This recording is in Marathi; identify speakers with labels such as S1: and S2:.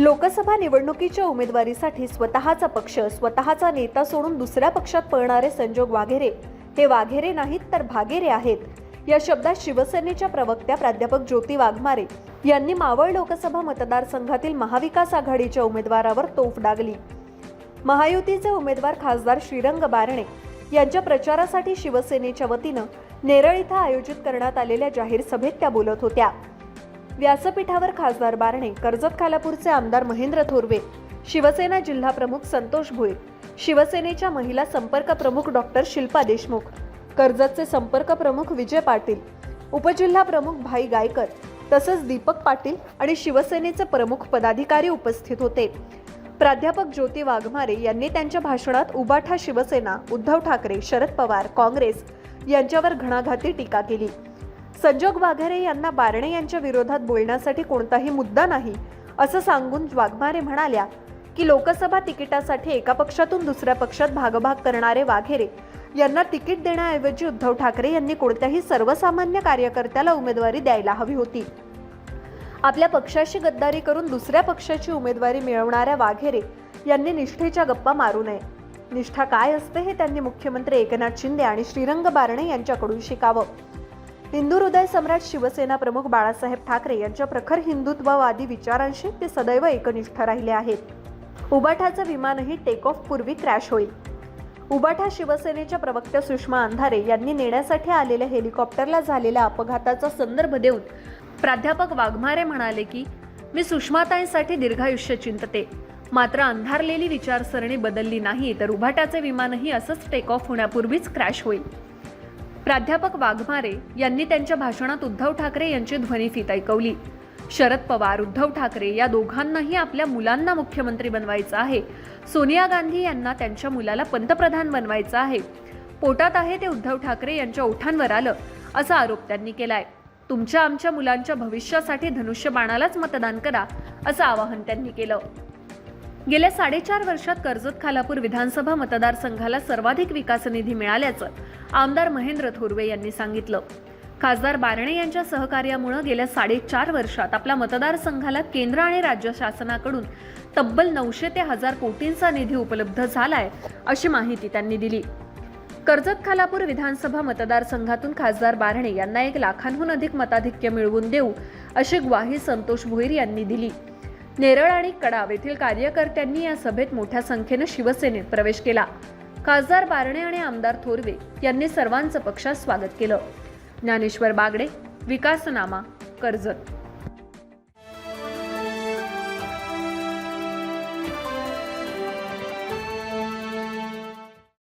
S1: लोकसभा निवडणुकीच्या उमेदवारीसाठी स्वतःचा पक्ष स्वतःचा नेता सोडून दुसऱ्या पक्षात पळणारे संजोग वाघेरे. हे वाघेरे नाहीत तर भागेरे आहेत. या शब्दात शिवसेनेच्या प्रवक्त्या प्राध्यापक ज्योती वाघमारे यांनी मावळ लोकसभा मतदारसंघातील महाविकास आघाडीच्या उमेदवारावर तोफ डागली. महायुतीचे उमेदवार खासदार श्रीरंग बारणे यांच्या प्रचारासाठी शिवसेनेच्या वतीनं नेरळ इथं आयोजित करण्यात आलेल्या जाहीर सभेत त्या बोलत होत्या. व्यासपीठावर खासदार बारणे कर्जत खालापूरचे आमदार महेंद्र थोरवे शिवसेना जिल्हा प्रमुख संतोष भोईर शिवसेनेच्या महिला संपर्क प्रमुख डॉक्टर शिल्पा देशमुख कर्जतचे संपर्क प्रमुख विजय पाटील उपजिल्हा प्रमुख भाई गायकर तसंच दीपक पाटील आणि शिवसेनेचे प्रमुख पदाधिकारी उपस्थित होते. प्राध्यापक ज्योती वाघमारे यांनी त्यांच्या भाषणात उबाठा शिवसेना उद्धव ठाकरे शरद पवार काँग्रेस यांच्यावर घणाघाती टीका केली. संजोग वाघेरे यांना बारणे यांच्या विरोधात बोलण्यासाठी कोणताही मुद्दा नाही असं सांगून वाघमारे म्हणाल्या की लोकसभा तिकिटासाठी एका पक्षातून दुसऱ्या पक्षात भागभाग करणारे वाघेरे यांना तिकीट देण्याऐवजी उद्धव ठाकरे यांनी कोणत्याही सर्वसामान्य कार्यकर्त्याला उमेदवारी द्यायला हवी होती. आपल्या पक्षाशी गद्दारी करून दुसऱ्या पक्षाची उमेदवारी मिळवणाऱ्या वाघेरे यांनी निष्ठेच्या गप्पा मारू नये. निष्ठा काय असते हे त्यांनी मुख्यमंत्री एकनाथ शिंदे आणि श्रीरंग बारणे यांच्याकडून शिकावं. हिंदू हृदय सम्राट शिवसेना प्रमुख बाळासाहेब ठाकरे यांच्या प्रखर हिंदुत्ववादी विचारांशी ते सदैव एकनिष्ठ राहिले आहेत. उबाठाचं विमानही टेक ऑफ पूर्वी क्रॅश होईल. उबाठा शिवसेनेच्या प्रवक्त्या सुषमा अंधारे यांनी नेण्यासाठी आलेल्या हेलिकॉप्टरला झालेल्या अपघाताचा संदर्भ देऊन प्राध्यापक वाघमारे म्हणाले की मी सुषमाताईंसाठी दीर्घायुष्य चिंतते. मात्र अंधारलेली विचारसरणी बदलली नाही तर उभाटाचे विमानही असंच टेक ऑफ होण्यापूर्वीच क्रॅश होईल. प्राध्यापक वाघमारे यांनी त्यांच्या भाषणात उद्धव ठाकरे यांची ध्वनिफीत ऐकवली शरद पवार उद्धव ठाकरे या दोघांनाही आपल्या मुलांना मुख्यमंत्री बनवायचं आहे. सोनिया गांधी यांना त्यांच्या मुलाला पंतप्रधान बनवायचं आहे. पोटात आहे ते उद्धव ठाकरे यांच्या ओठांवर आलं असा आरोप त्यांनी केलाय. तुमच्या आमच्या मुलांच्या भविष्यासाठी धनुष्यबाणालाच मतदान करा असं आवाहन त्यांनी केलं. गेल्या साडेचार वर्षात कर्जत खालापूर विधानसभा मतदारसंघाला सर्वाधिक विकास निधी मिळाल्याचं आमदार महेंद्र थोरवे यांनी सांगितलं. खासदार बारणे यांच्या सहकार्यामुळे गेल्या साडेचार वर्षात आपल्या मतदारसंघाला केंद्र आणि राज्य शासनाकडून तब्बल नऊशे ते हजार कोटींचा निधी उपलब्ध झालाय अशी माहिती त्यांनी दिली. कर्जत खालापूर विधानसभा मतदारसंघातून खासदार बारणे यांना एक लाखांहून अधिक मताधिक्य मिळवून देऊ अशी ग्वाही संतोष भोईर यांनी दिली. नेरळ आणि कडाव येथील कार्यकर्त्यांनी या सभेत मोठ्या संख्येनं शिवसेनेत प्रवेश केला. खासदार बारणे आणि आमदार थोरवे यांनी सर्वांचं पक्षात स्वागत केलं. ज्ञानेश्वर बागडे विकासनामा कर्जत.